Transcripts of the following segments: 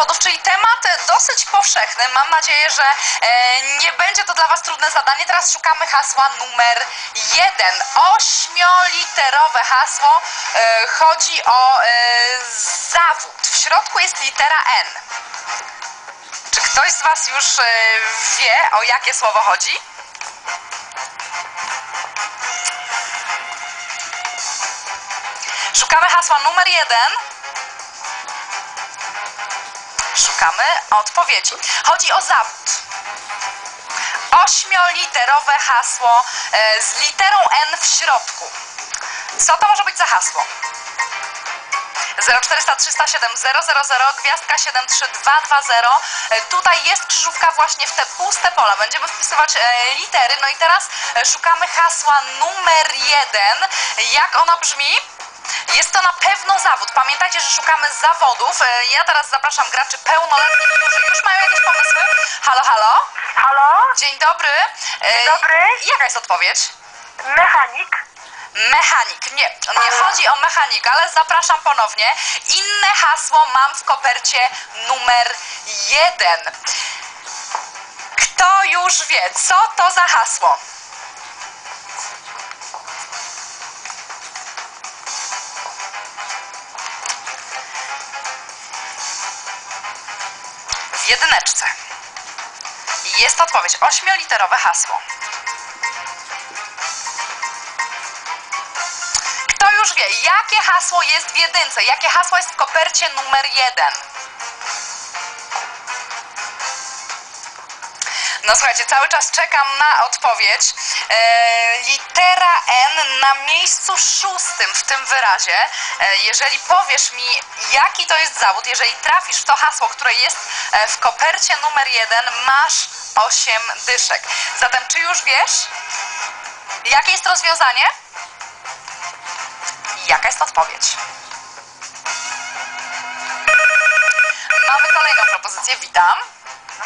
zawodów, czyli temat dosyć powszechny. Mam nadzieję, że e, nie będzie to dla Was trudne zadanie. Teraz szukamy hasła numer jeden. Ośmioliterowe hasło. E, chodzi o e, zawód. W środku jest litera N. Czy ktoś z Was już wie, o jakie słowo chodzi? Szukamy hasła numer jeden. Szukamy odpowiedzi. Chodzi o zawód. Ośmioliterowe hasło e, z literą N w środku. Co to może być za hasło? 0400 307 000, gwiazdka 73220. E, Tutaj jest krzyżówka właśnie w te puste pola. Będziemy wpisywać e, litery. No i teraz szukamy hasła numer jeden. Jak ono brzmi? Jest to na pewno zawód. Pamiętajcie, że szukamy zawodów. E, Ja teraz zapraszam graczy pełnoletnich, którzy już mają jakieś pomysły. Halo, halo. Halo? Dzień dobry. E, Dzień dobry. Jaka jest odpowiedź? Mechanik? Mechanik. Nie, nie chodzi o mechanik, ale zapraszam ponownie. Inne hasło mam w kopercie numer jeden. Kto już wie, co to za hasło? Jedyneczce. Jest odpowiedź. Ośmioliterowe hasło. Kto już wie, jakie hasło jest w jedynce? Jakie hasło jest w kopercie numer jeden? No słuchajcie, cały czas czekam na odpowiedź. E, litera N na miejscu szóstym w tym wyrazie. E, jeżeli powiesz mi, jaki to jest zawód, jeżeli trafisz w to hasło, które jest e, w kopercie numer jeden, masz 8 dyszek. Zatem czy już wiesz, jakie jest rozwiązanie? Jaka jest odpowiedź? Mamy kolejną propozycję, witam.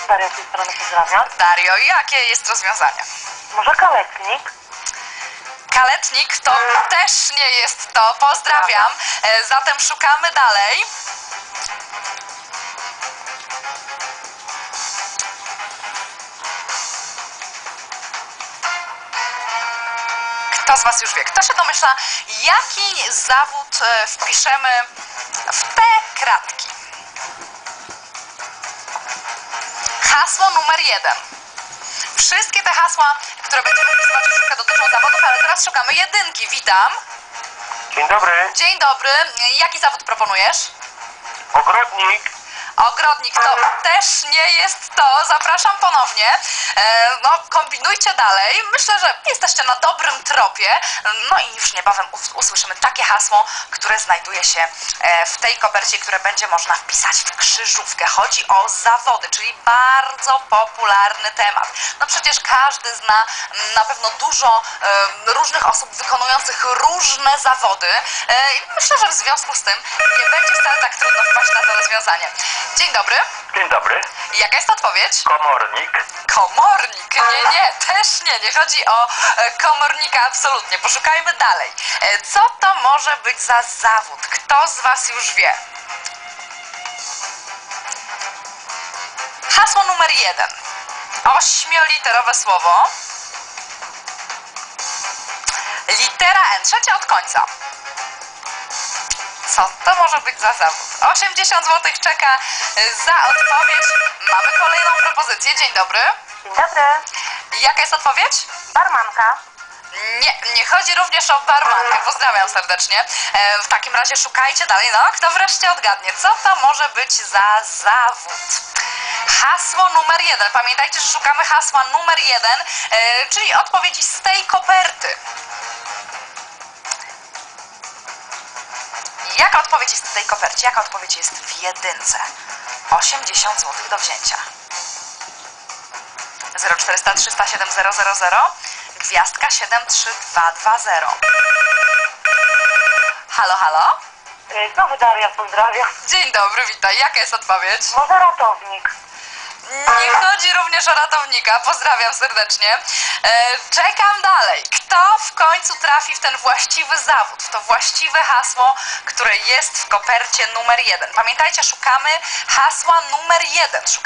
Daria z tej strony pozdrawiam. Dario, jakie jest rozwiązanie? Może kaletnik? Kaletnik to też nie jest to. Pozdrawiam. E, Zatem szukamy dalej. Kto z Was już wie? Kto się domyśla, jaki zawód e, wpiszemy w te kratki? Hasło numer jeden. Wszystkie te hasła, które będziemy wpisywać w sztukę dotyczą zawodów, ale teraz szukamy jedynki. Witam. Dzień dobry, Dzień dobry. Jaki zawód proponujesz? ogrodnik. Ogrodnik to też nie jest to. Zapraszam ponownie. E, no, kombinujcie dalej. Myślę, że jesteście na dobrym tropie. No i już niebawem us- usłyszymy takie hasło, które znajduje się e, w tej kopercie, które będzie można wpisać w krzyżówkę. Chodzi o zawody, czyli bardzo popularny temat. No przecież każdy zna na pewno dużo e, różnych osób wykonujących różne zawody. I myślę, że w związku z tym nie będzie wpaść na to rozwiązanie. Dzień dobry. Dzień dobry, Jaka jest odpowiedź? komornik. Komornik. Nie, nie, też nie. Nie chodzi o e, komornika absolutnie. Poszukajmy dalej. E, Co to może być za zawód? Kto z Was już wie? Hasło numer jeden. Ośmioliterowe słowo. Litera N, trzecia od końca. Co to może być za zawód? 80 zł czeka y, za odpowiedź. Mamy kolejną propozycję. Dzień dobry. Dzień dobry. Jaka jest odpowiedź? Barmanka? Nie, nie chodzi również o barmankę. Pozdrawiam serdecznie. E, w takim razie szukajcie dalej. No, kto wreszcie odgadnie, co to może być za zawód? Hasło numer jeden. Pamiętajcie, że szukamy hasła numer jeden, e, czyli odpowiedzi z tej koperty. Jaka odpowiedź jest w tej kopercie? Jaka odpowiedź jest w jedynce? 80 zł do wzięcia. 0400 307 000 gwiazdka 73220. Halo, halo? Znowu Daria pozdrawiam. Dzień dobry, witaj. Jaka jest odpowiedź? Może ratownik? Nie chodzi również o ratownika. Pozdrawiam serdecznie. E, czekam dalej. Kto w końcu trafi w ten właściwy zawód, w to właściwe hasło, które jest w kopercie numer jeden? Pamiętajcie, szukamy hasła numer jeden. Szukamy